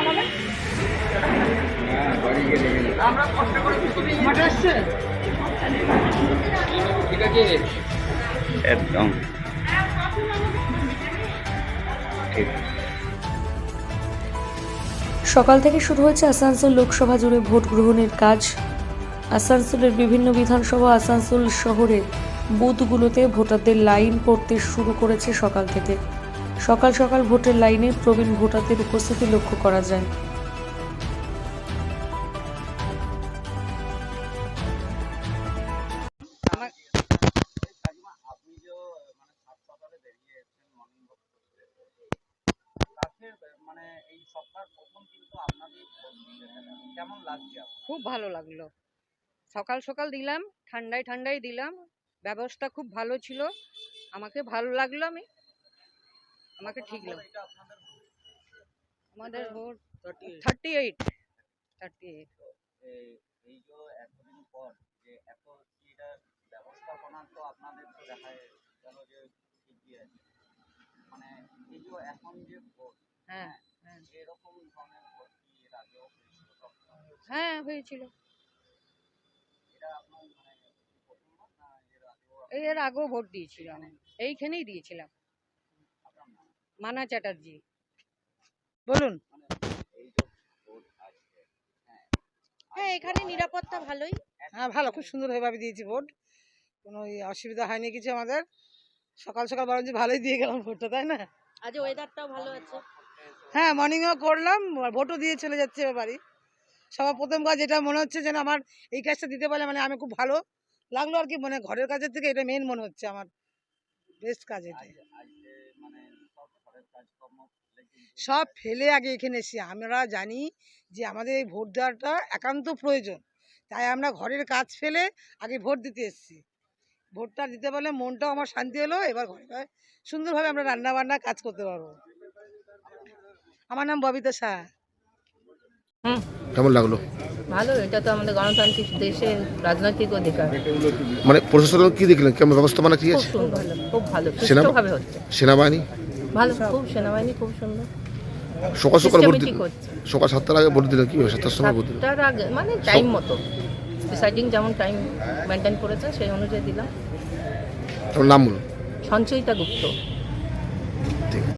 আমাদের? আমরা কষ্ট করে মাঠে আসছে? একদম। ঠিক। সকাল থেকে শুরু হয়েছে আসানসোল লোকসভা জুড়ে ভোট গ্রহণের কাজ। আসানসোলের বিভিন্ন বিধানসভা আসানসোল শহরের বুথগুলোতে ভোটারদের লাইন পড়তে শুরু করেছে সকাল থেকে। সকাল সকাল ভোটের লাইনে প্রবীণ ভোটারদের উপস্থিতি লক্ষ্য করা যায়? খুব ভালো লাগল। সকাল সকাল দিলাম, ঠান্ডায় ঠান্ডায় দিলাম, ব্যবস্থা খুব ভালো ছিল। আমাকে ভালো লাগল আমি। আমাকে ঠিক আপনাদের আমাদের vote thirty thirty eight thirty eight এই যে এতদিন পর যে এত এটা ব্যবস্থাপনা তো আপনাদের তো দেখা গেল যে এগিয়ে আছে। মানে এই যে এখন যে ভোট হ্যাঁ হ্যাঁ এরকম ধরনের ভোট কি এর আগেও হয়েছিল হ্যাঁ হয়েছিল। এটা আপনার মানে এর আগেও এই এর আগেও ভোট দিয়েছিলাম। এইখানেই দিয়েছিলাম। মানা চ্যাটার্জি। বলুন। হ্যাঁ এখানে নিরাপত্তা ভালোই। হ্যাঁ ভালো খুব সুন্দরভাবে দিয়েছি ভোট। কোনো অসুবিধা হয়নি কিছু আমাদের। সকাল সকাল বরঞ্চ ভালোই দিয়ে গেলাম ভোটটা তাই না? আজ ওয়েদারটাও ভালো আছে। হ্যাঁ মর্নিং ওয়াক করলাম ভোটও দিয়ে চলে যাচ্ছে এবার বাড়ি সবার প্রথম কাজ এটা মনে হচ্ছে যেন আমার এই কাজটা দিতে পারলে মানে আমি খুব ভালো লাগল আর কি। মানে ঘরের কাজের থেকে এটা মেন মনে হচ্ছে আমার। বেস্ট কাজ এটা সব ফেলে আগে এখানে এসেছি আমরা জানি যে আমাদের এই ভোট দেওয়াটা একান্ত প্রয়োজন। তাই আমরা ঘরের কাজ ফেলে আগে ভোট দিতে এসেছি। ভোটটা দিতে পারলে মনটাও আমার শান্তি হলো এবার ঘরে সুন্দরভাবে আমরা রান্না বান্না কাজ করতে পারব। আমার নাম ববিতা শাহ। কেমন লাগল? ভালো এটা তো আমাদের গণতান্ত্রিক দেশের রাজনৈতিক অধিকার। মানে প্রশাসন কি দেখলেন? কেমন ব্যবস্থাপনা কি খুব আছে খুব ভালো সুষ্ঠুভাবে হচ্ছে। সেনাবাহিনী? ভালো খুব সেনাবাহিনী খুব সুন্দর। সকাল সকাল ভোট দিল? সকাল সাতটার আগে ভোট দিল কি? সাতটার সময় ভোট দিল? সাতটার আগে মানে টাইম মতো। প্রিসাইডিং যেমন টাইম মেনটেন করেছে সেই অনুযায়ী দিলাম। নাম বলুন সঞ্চয়িতা গুপ্ত।